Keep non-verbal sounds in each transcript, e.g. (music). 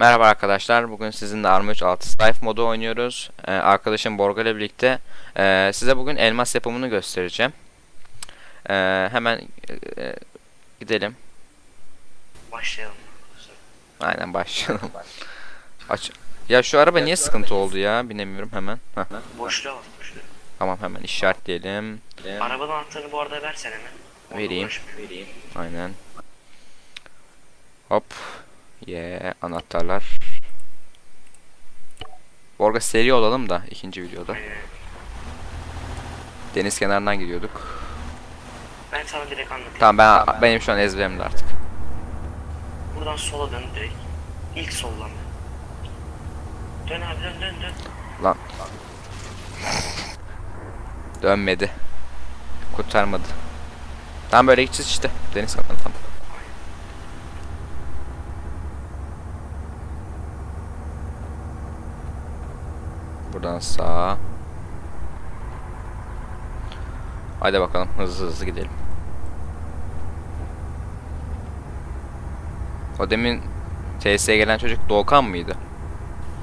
Merhaba arkadaşlar. Bugün sizinle Arma 3 6 Life modu oynuyoruz. Ee, arkadaşım Borga ile birlikte e, size bugün elmas yapımını göstereceğim. Ee, hemen e, gidelim. Başlayalım. Aynen (laughs) başlayalım. Aç. Ya şu araba niye sıkıntı oldu ya? Binemiyorum hemen. Heh, Boşluğa bak boşluğa. tamam hemen işaretleyelim. Arabanın anahtarını bu arada versen hemen. Onunla Vereyim. Vereyim. Aynen. Hop. Ye anahtarlar. Borga seri olalım da ikinci videoda. Deniz kenarından gidiyorduk. Ben sana direkt anlatayım. Tamam ben benim şu an ezberimde artık. Buradan sola dön direkt. İlk soldan. Dön abi dön dön dön. Lan. Dönmedi. Kurtarmadı. Tam böyle gideceğiz işte. Deniz kapanı tamam. Sağa. Hadi bakalım hızlı hızlı gidelim. O demin TS'ye gelen çocuk Doğukan mıydı?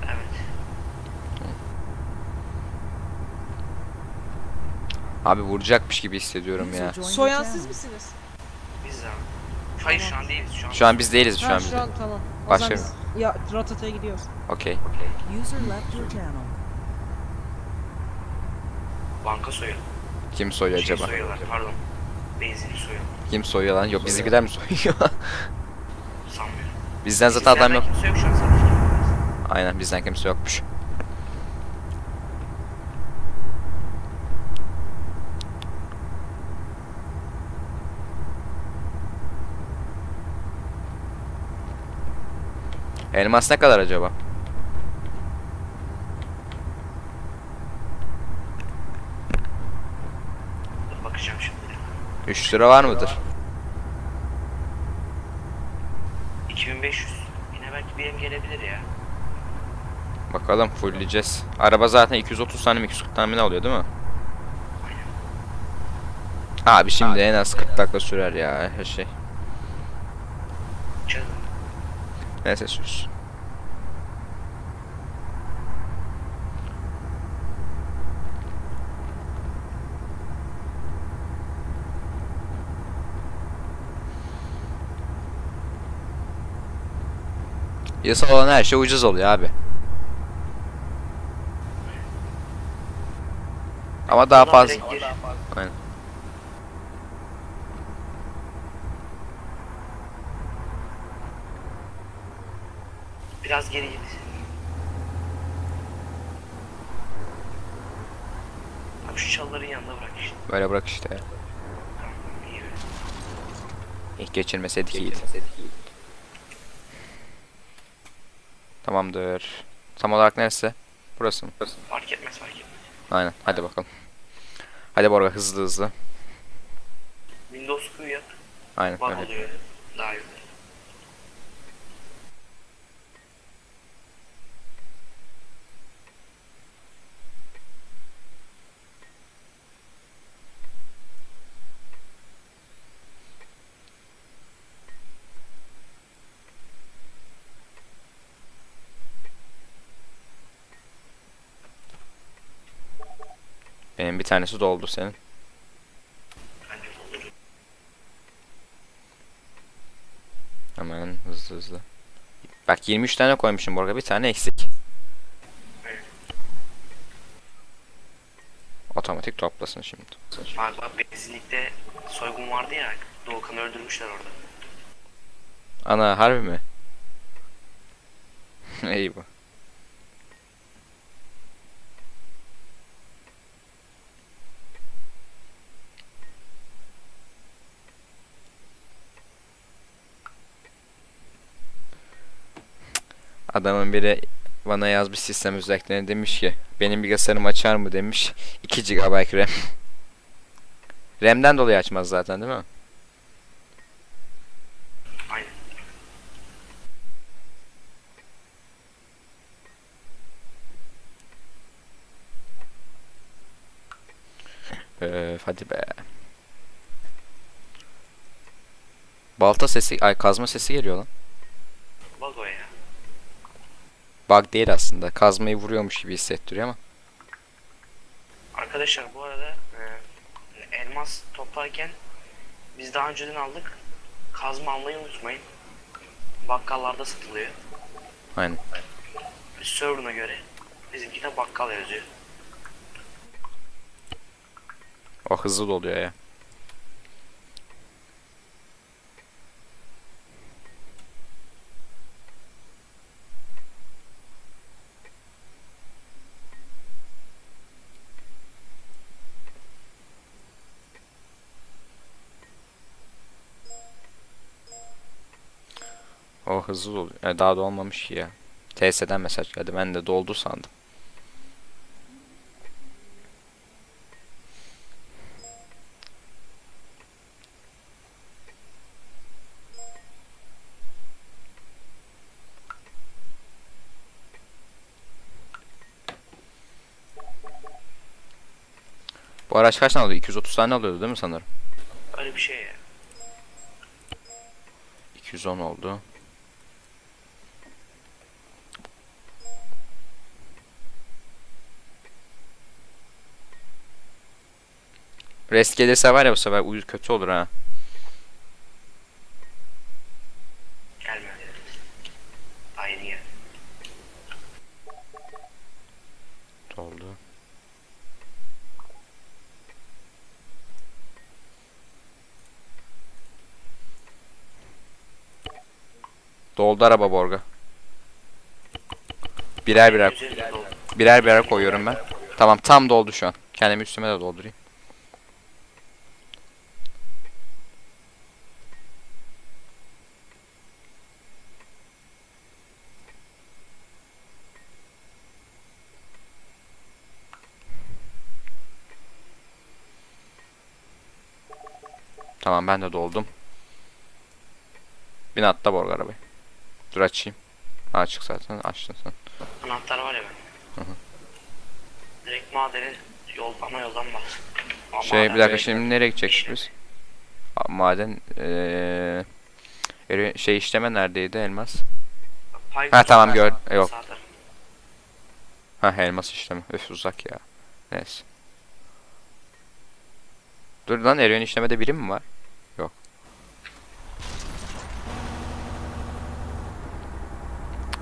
Evet. Abi vuracakmış gibi hissediyorum ya. Soyan siz misiniz? Biz de abi. Hayır şu an değiliz şu an. Şu an biz değiliz şu Ha, an biz. şu an tamam. O biz- Ya Ratata'ya gidiyoruz. Okey. User left your channel. Banka soyalım. Kim soyuyor Şey acaba? soyuyorlar pardon. Benzini soyalım. Kim soyuyor lan? Yok bizimkiler mi soyuyor? (laughs) Sanmıyorum. Bizden zaten adam yok. Kimse yok şu an sadece. Aynen bizden kimse yokmuş. Elmas ne kadar acaba? Dur bakacağım şimdi. 3 lira var mıdır? 2500. Yine belki BM gelebilir ya. Bakalım fullleyeceğiz. Araba zaten 230 tane mi 240 tane mi ne oluyor değil mi? Abi şimdi en az 40 dakika sürer ya her şey. Canım. Neyse sürsün. Yasal olan her şey ucuz oluyor abi. Ama daha fazla. Aynen. Biraz geri git. Abi şu çalıların yanında bırak işte. Böyle bırak işte ya. Tamam iyi öyle. İlk geçirmeseydik iyiydi. Tamamdır. Tam olarak neresi? Burası mı? Fark etmez fark etmez. Aynen. Hadi bakalım. Hadi Borga hızlı hızlı. Windows Q yap. Aynen öyle. oluyor. Daha iyi. Bir tanesi doldu senin. Hemen hızlı hızlı. Bak 23 tane koymuşum Borga. Bir tane eksik. Otomatik toplasın şimdi. Bak bak benzinlikte soygun vardı ya. Doğukan'ı öldürmüşler orada. Ana harbi mi? (laughs) İyi Adamın biri bana yazmış sistem özelliklerini demiş ki benim bilgisayarım açar mı demiş 2 GB RAM. (laughs) RAM'den dolayı açmaz zaten değil mi? Aynen. Öf hadi be. Balta sesi, ay kazma sesi geliyor lan. Bak o ya. Bug değil aslında. Kazmayı vuruyormuş gibi hissettiriyor ama. Arkadaşlar bu arada e, elmas toplarken biz daha önceden aldık. Kazma almayı unutmayın. Bakkallarda satılıyor. Aynen. Server'ına göre bizimki de bakkal yazıyor. O hızlı doluyor ya. Hızlı doluyor. E, daha dolmamış ki ya. TS'den mesaj geldi. Ben de doldu sandım. Bu araç kaç tane alıyor? 230 tane alıyordu değil mi sanırım? Öyle bir şey ya. 210 oldu. Rest gelirse var ya bu sefer uyuz kötü olur ha. Yer. Doldu. Araba Borga. Birer birer birer birer koyuyorum ben. Tamam tam doldu şu an. Kendimi üstüme de doldurayım. Tamam ben de doldum. Bin atla Borga arabayı. Dur açayım. Açık zaten açtın sen. Anahtar var ya ben. Direkt madeni yol ana yoldan bas. Ama Şey bir dakika şimdi nereye gidecektik biz? Maden eri- şey işleme neredeydi elmas? Pay Ha, tamam, gör- yok. Ha elmas işleme. Öf uzak ya. Neyse. Dur lan Erion işlemede biri mi var?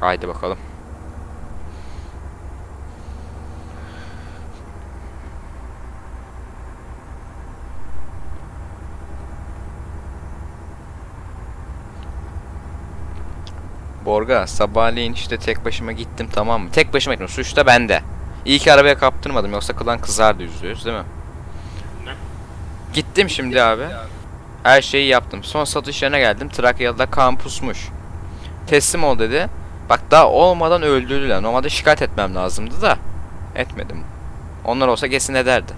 Haydi bakalım. Borga sabahleyin işte tek başıma gittim tamam mı? Tek başıma gittim. Suç da bende. İyi ki arabaya kaptırmadım yoksa kılan kızardı yüzde yüz değil mi? Ne? Gittim şimdi abi. Her şeyi yaptım. Son satış yerine geldim. Trakya'da kampusmuş. Teslim ol dedi. Bak daha olmadan öldürdüler. Normalde şikayet etmem lazımdı da. Etmedim. Onlar olsa kesin ederdi.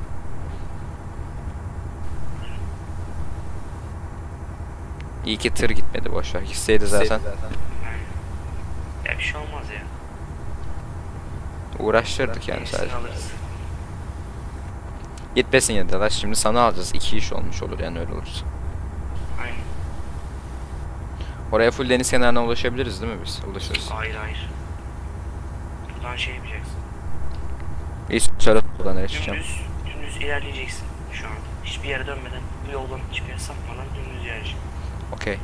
İyi ki tır gitmedi boşver. Gitseydi zaten Ya bir şey olmaz ya. uğraştırdık yani sadece. alırız. Gitmesin ya da şimdi sana alacağız. İki iş olmuş olur yani öyle olursa. Oraya full deniz kenarına ulaşabiliriz değil mi biz? Ulaşırız. Hayır hayır. Buradan şey yapacaksın. İyi söyle buradan nereye çıkacağım. Dümdüz, dümdüz ilerleyeceksin şu an. Hiçbir yere dönmeden, bu yoldan hiçbir yere sapmadan dümdüz ilerleyeceksin. Okey.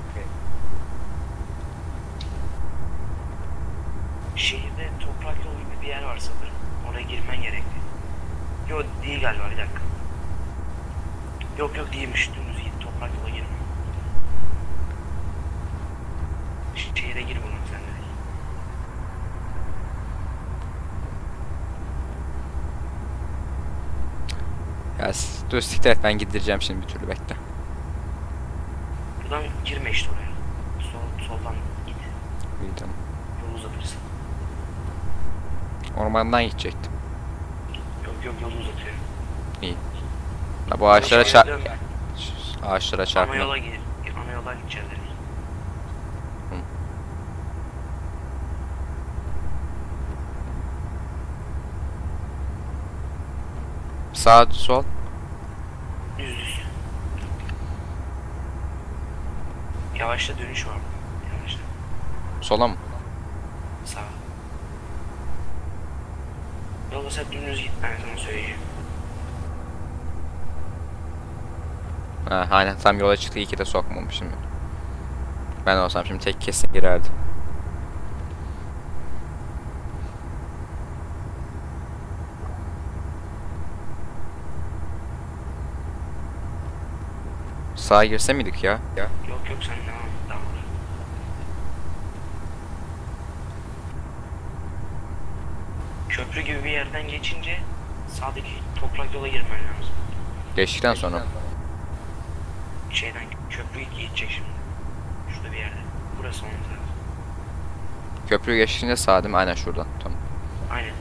Şehirde toprak yol gibi bir yer var sanırım. Oraya girmen gerekli. Yok değil galiba bir dakika. Yok yok değilmiş dümdüz git toprak yola girme. Şehire gir bunu sen de. Ya dur siktir et ben gideceğim şimdi bir türlü bekle. Buradan girme işte oraya. Sol, soldan git. İyi tamam. Yolu uzatırsın. Ormandan gidecektim. Yok yok yolu uzatıyor. La bu ağaçlara dönme. Ağaçlara Ana çarpma. yola gir. Ana yola gideceğiz direkt. Sağ sol. Düz düz. Yavaşla dönüş var. Yavaşla. Sola mı? Sağa. Yola sen dümdüz git ben sana söyleyeceğim. Ha, aynen tam yola çıktı iyi ki de sokmamışım. Ben olsam şimdi tek kesin girerdim. Sağa girse miydik ya? Ya. Yok yok sen devam et. Köprü gibi bir yerden geçince sağdaki toprak yola girmen lazım. Geçtikten sonra. Şeyden köprüyü geçecek şimdi. Şurada bir yerde. Burası onun tarafı. Köprüyü geçtiğinde sağ değil mi? Aynen şuradan. Tamam. Aynen.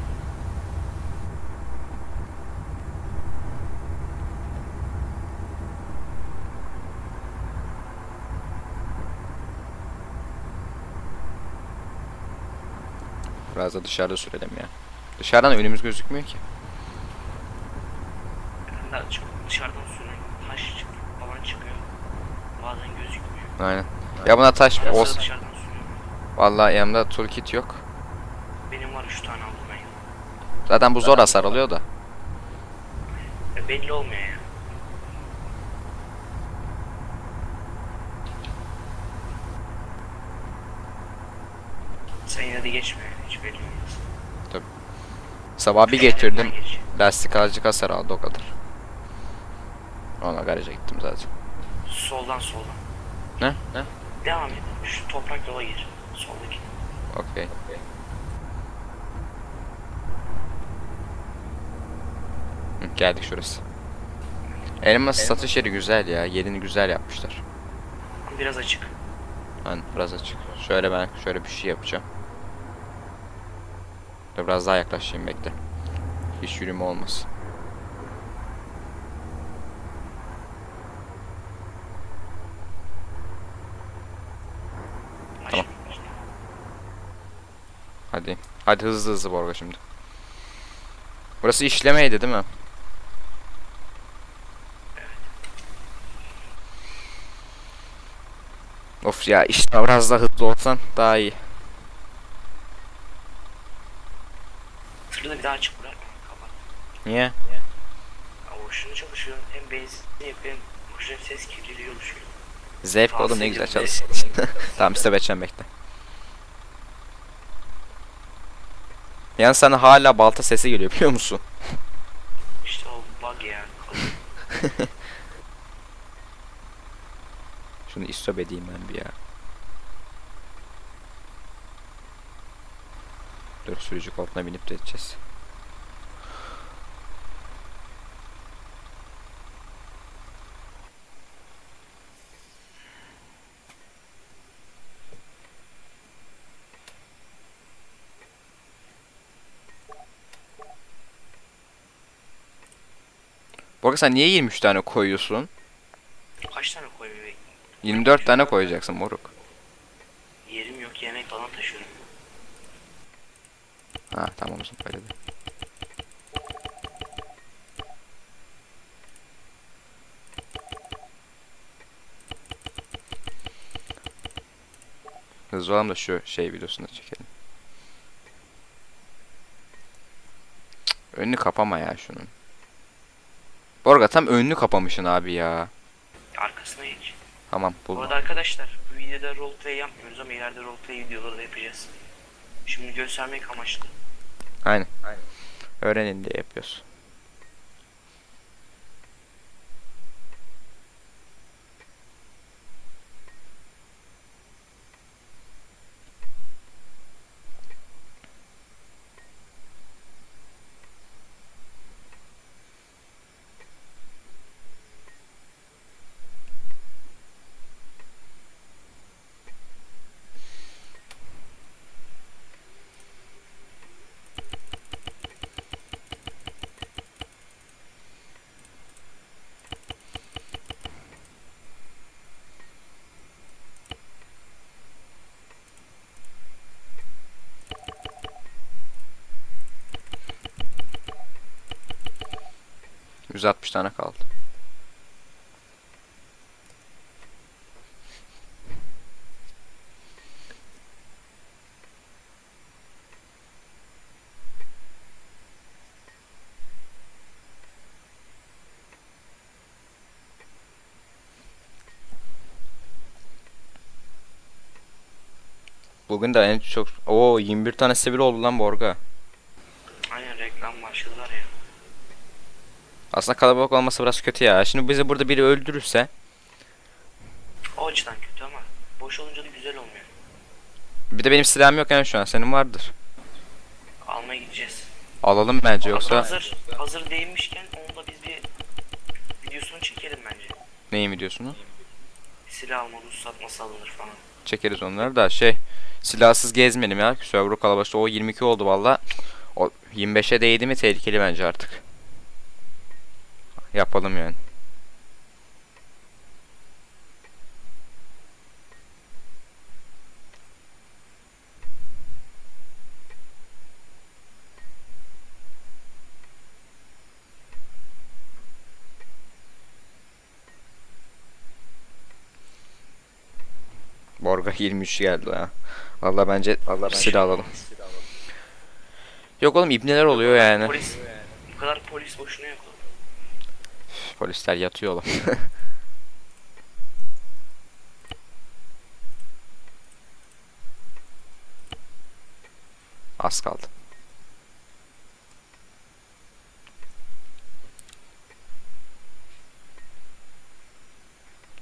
Biraz da dışarıda sürelim ya. Dışarıdan önümüz gözükmüyor ki. Ben de dışarıdan süren taş falan çıkıyor. Bazen gözükmüyor. Aynen. Ya buna taş da olsa... dışarıdan sürüyor. Vallahi yanımda toolkit yok. Benim var 3 tane aldım ben. Zaten bu zor hasar alıyor da. E, belli olmuyor ya. Sen yine de geçme yani hiç belli olmaz. Sabah bir getirdim. Lastik azıcık hasar aldı o kadar. Ona garaja gittim zaten. Soldan soldan. Ne? Ne? Devam et. Şu toprak yola gir. Soldaki. Okey. Hı, Geldik şurası. Elmas satış yeri güzel ya. Yerini güzel yapmışlar. Biraz açık. Hani biraz açık. Şöyle ben şöyle bir şey yapacağım. Dur biraz daha yaklaşayım bekle. Hiç yürüme olmasın. Tamam. Hadi. Hadi hızlı hızlı Borga şimdi. Burası işlemeydi değil mi? Of ya işte biraz daha hızlı olsan daha iyi. Tırı da bir daha açık bırak. Kapat. Niye? Ya boşuna çalışıyor. Hem benzin yapıyor hem ses kirliliği oluşuyor. Zevk oğlum ne güzel çalışsın. (laughs) tamam size bekle bekle. Yani sana hala balta sesi geliyor biliyor musun? (laughs) İşte o bug ya. (laughs) Şunu istop edeyim ben bir ya. Dur sürücü koltuğuna binip de edeceğiz. Arada sen niye 23 tane koyuyorsun? Kaç tane koyuyor? 24 tane koyacaksın moruk. Yerim yok yemek falan taşıyorum. Ha tamam o zaman öyle de. Hızlı olalım da şu şey videosunu çekelim. Önünü kapama ya şunun. Borga tam önünü kapamışsın abi ya. Arkasına geç. Tamam Bu buldum. arada arkadaşlar bu videoda roleplay yapmıyoruz ama ileride roleplay videoları da yapacağız. Şimdi göstermek amaçlı. Aynen. Öğrenin diye yapıyoruz. 160 tane kaldı. Bugün de en çok... o 21 tane sivil oldu lan Borga. Aynen reklam başladılar ya. Aslında kalabalık olması biraz kötü ya. Şimdi bizi burada biri öldürürse O açıdan kötü ama boş olunca da güzel olmuyor. bir de benim silahım yok yani şu an. Senin vardır. Almaya gideceğiz. Alalım bence yoksa hazır hazır değinmişken onu da biz bir videosunu çekelim bence. neyi mi diyorsunuz? Silah alma, ruhsat nasıl alınır falan. Çekeriz onları da şey silahsız gezmeyelim ya. Server kalabalıkta o 22 oldu valla. O 25'e değdi mi tehlikeli bence artık. Yapalım yani. Borga (laughs) 23 geldi ya. Vallahi bence silah alalım. Yok oğlum ibneler oluyor yani. Polis, bu kadar polis boşuna yok. Polisler yatıyor oğlum. (laughs) Az kaldı.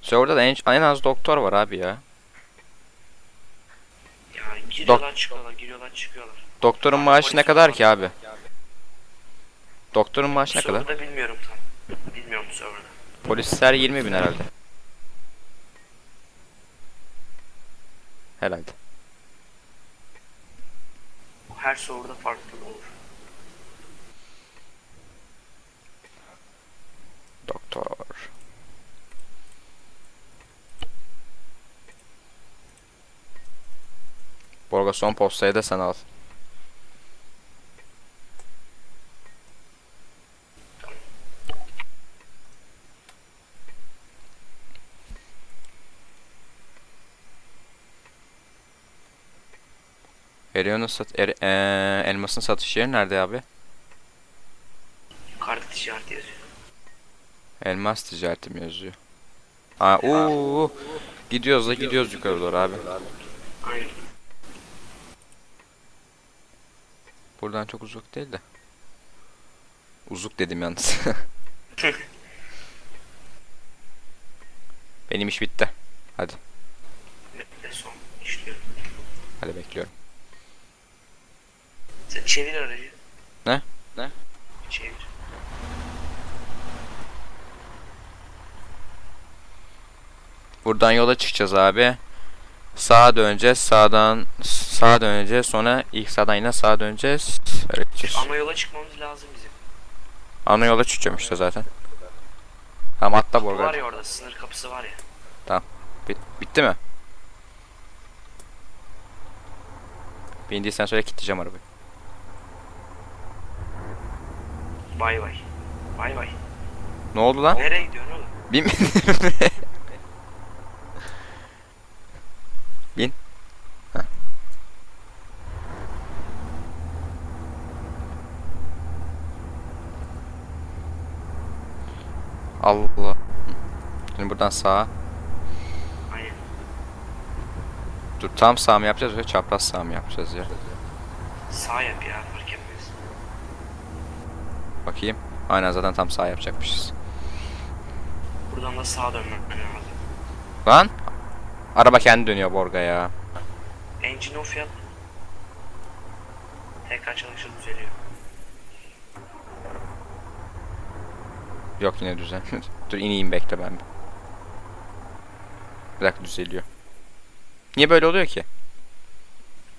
Server'da da en, en az doktor var abi ya. Ya giriyorlar çıkıyorlar, giriyorlar çıkıyorlar. Doktorun Abi, maaşı ne kadar ki abi? Doktorun maaşı ne kadar? Server'da bilmiyorum tam. Bilmiyorum server'da. Polisler 20 bin herhalde. Herhalde. Her server'da farklı olur. Doktor. Borga son postayı da sen al. Erion'un sat er, eee, elmasın satış yeri nerede abi? Kart işareti yazıyor. Elmas ticareti mi yazıyor? Aa, uuu. Gidiyoruz da gidiyoruz yukarı doğru abi. Aynen. Buradan çok uzak değil de. Uzuk dedim yalnız. (laughs) Benim iş bitti. Hadi. Hadi bekliyorum. Sen çevir aracı. Ne? Ne? Çevir. Buradan yola çıkacağız abi. Sağa döneceğiz. Sağdan sağa döneceğiz. Sonra ilk sağdan yine sağa döneceğiz. Öyle gideceğiz. Ana yola çıkmamız lazım bizim. Ana yola çıkacağım işte zaten. Tamam atla Kapı var ya orada sınır kapısı var ya. Bit- bitti mi? Bindiysen söyle kilitleyeceğim arabayı. Bay bay. Bay bay. Ne oldu lan? Nereye gidiyorsun oğlum? Binmedim (laughs) Bin. Heh. Allah. Şimdi buradan sağa. Aynen. Dur tam sağ mı yapacağız yoksa çapraz sağ mı yapacağız ya? Sağ yap ya fark etmez. Bakayım. Aynen zaten tam sağ yapacakmışız. Buradan da sağa dönmek lazım. Lan. Araba kendi dönüyor Borga ya. Engine off yap. Tekrar çalışır düzeliyor. Yok yine düzen. (laughs) Dur ineyim bekle ben. Bir dakika düzeliyor. Niye böyle oluyor ki?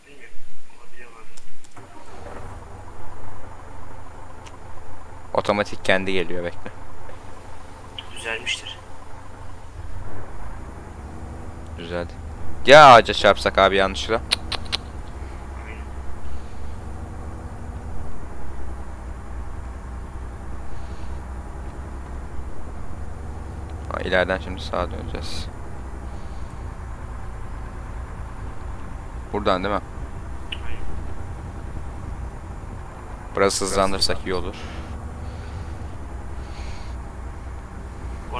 Bilmiyorum. Olabilir bazen. Otomatik kendi geliyor bekle. Düzelmiştir. Düzeldi. Ya ağaca çarpsak abi yanlışlıkla. Ha, ileriden şimdi sağa döneceğiz. Buradan değil mi? Biraz hızlandırsak iyi olur.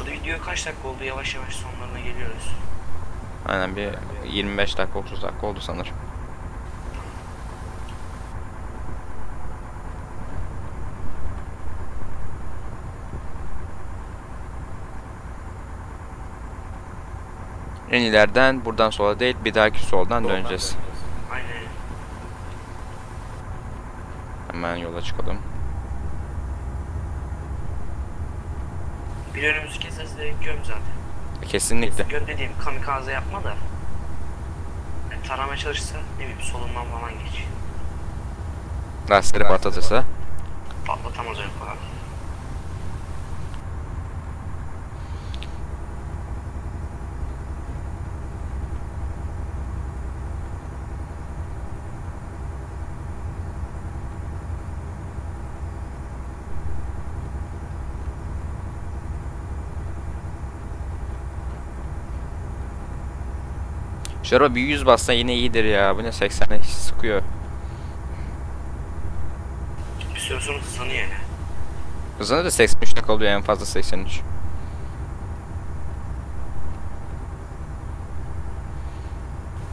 arada video kaç dakika oldu? Yavaş yavaş sonlarına geliyoruz. Aynen bir 25 dakika 30 dakika oldu sanırım. En ileriden buradan sola değil bir dahaki soldan döneceğiz. Hemen yola çıkalım. Bir önümüzü keserse direkt göm zaten. Kesinlikle. Göm dediğim kamikaze yapma da. Yani taramaya çalışsa ne bileyim solundan falan geç. Lastikleri patlatırsa. Patlatamaz öyle kolay. Şu araba bir 100 bassa yine iyidir ya. Bu ne 80'e sıkıyor. Bir süre sonra hızlanıyor ya. Hızlanır da 83'te kalıyor en fazla 83.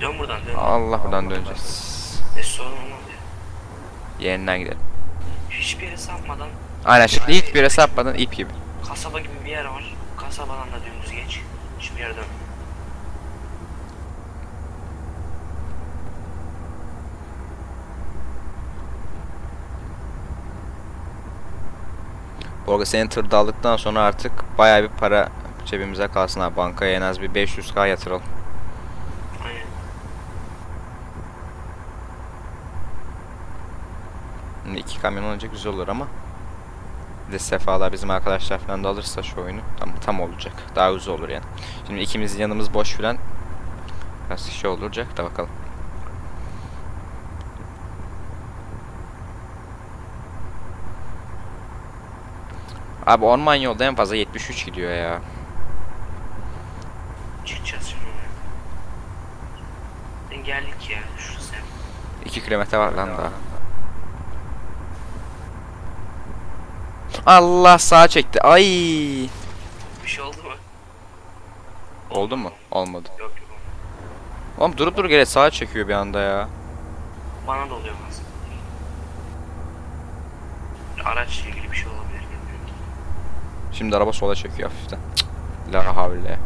Dön buradan dön. Allah buradan döneceğiz. Ne sorun olmaz ya. Yeniden gidelim. Hiçbir yere sapmadan Aynen şimdi ilk bir sapmadan ip gibi. kasaba gibi bir yer var. Kasabadan da dümdüz geç. Hiçbir yere dön. Orada senin tırda aldıktan sonra artık bayağı bir para cebimize kalsın ha. Bankaya en az bir 500k yatıralım. Aynen. Şimdi iki kamyon olunca güzel olur ama. Bir de Sefalar bizim arkadaşlar falan da alırsa şu oyunu tam, tam olacak. Daha güzel olur yani. Şimdi ikimiz yanımız boş falan. Biraz şey olacak da bakalım. Abi orman yolda en fazla 73 gidiyor ya. Çıkacağız şimdi geldik ya. Şurası. 2 kilometre var lan daha. Allah sağa çekti. Ay. Bir şey oldu mu? Oldu mu? Olmadı. Yok yok. Oğlum durup durup gene sağa çekiyor bir anda ya. Bana da oluyor bazen. Araçla ilgili bir şey olabilir. Şimdi araba sola çekiyor hafiften. Cık, La havle.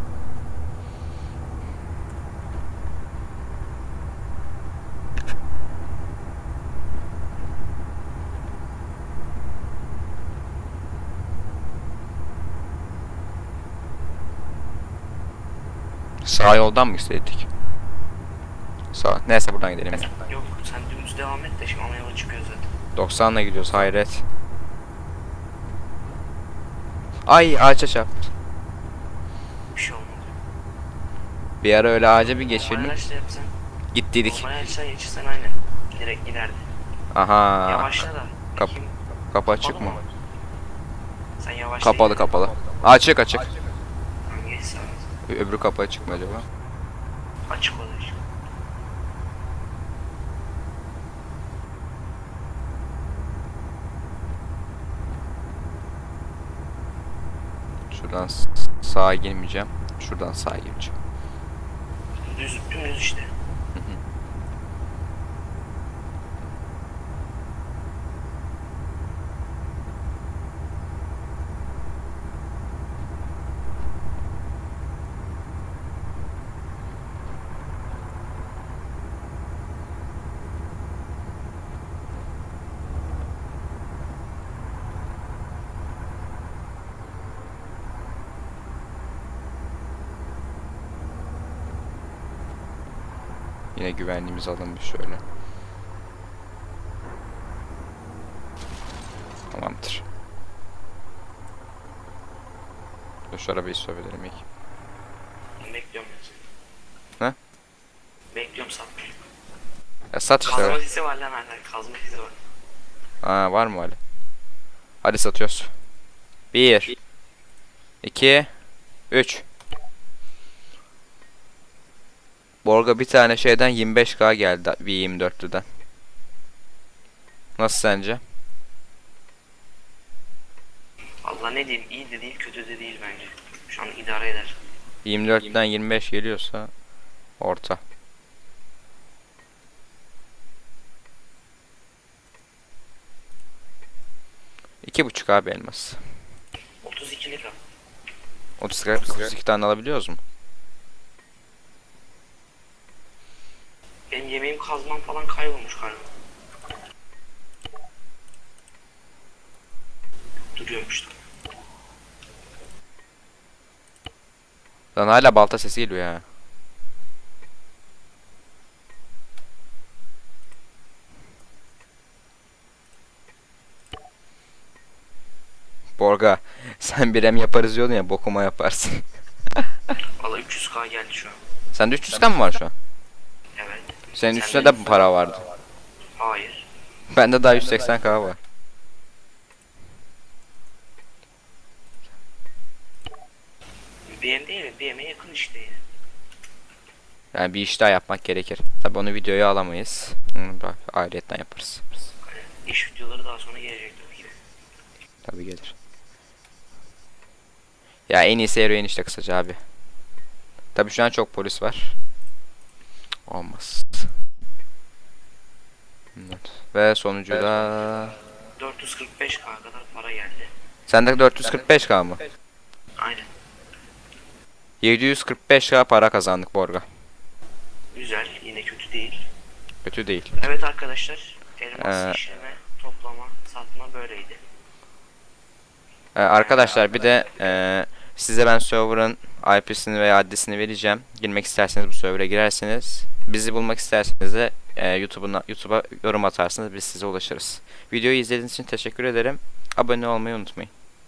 Sağ yoldan mı gitseydik? Sağ. Neyse buradan gidelim. Yok sen dümdüz devam et de şimdi ana yola çıkıyor zaten. 90'la gidiyoruz hayret. Ay ağaça çarptı. Bir şey olmaz. Bir ara öyle ağaca bir geçelim. araçla yapsan. Gittiydik. Araçla geçirsen aynen. Direkt giderdi. Aha. Yavaşla da. Kap- Kapı açık mı? Sen yavaşla. Kapalı kapalı. Açık açık. Tamam, geç sağa. Ö- Öbür kapı açık mı acaba? Açık olur Şuradan sağa girmeyeceğim. Şuradan sağa gireceğim. Düz, dümdüz işte. Yine güvenliğimiz alınmış şöyle. Tamamdır. Şu arabayı sövelim ilk. Bekliyorum. Ne? Bekliyorum sat. Ya sat işte. Kazma sesi var lan hala. Kazma sesi var. Aa var mı öyle? Hadi satıyoruz. 1 2 3 Borga bir tane şeyden 25k geldi V24'lüden. Nasıl sence? Allah ne diyeyim iyi de değil kötü de değil bence. Şu an idare eder. 24'den 25 geliyorsa orta. İki buçuk abi elmas. 32'lik al. 30 32 tane alabiliyoruz mu? Kazman falan kaybolmuş galiba. Duruyormuş da. Lan hala balta sesi geliyor ya. Borga sen bir em yaparız diyordun ya bokuma yaparsın. Valla 300k geldi şu an. Sende 300 mı var şu an? Senin Sende üstünde de bu para vardı. Hayır. Bende daha 180k var. BM değil mi? BM'e yakın işte ya. Yani bir iş daha yapmak gerekir. Tabi onu videoya alamayız. Onu da ayrıyetten yaparız. İş videoları daha sonra gelecek tabii ki. Tabi gelir. Ya en iyisi eroin işte kısaca abi. Tabi şu an çok polis var. Olmaz. Evet. Ve sonucu da... 445k kadar para geldi. Sende 445k mı? Aynen. 745k para kazandık Borga. Güzel. Yine kötü değil. Kötü değil. Evet arkadaşlar. Elmas Ee, işleme, toplama, satma böyleydi. Ee, arkadaşlar bir de e, size ben server'ın IP'sini veya adresini vereceğim. Girmek isterseniz bu server'a girersiniz. Bizi bulmak isterseniz de e, YouTube'a yorum atarsınız biz size ulaşırız. Videoyu izlediğiniz için teşekkür ederim. Abone olmayı unutmayın.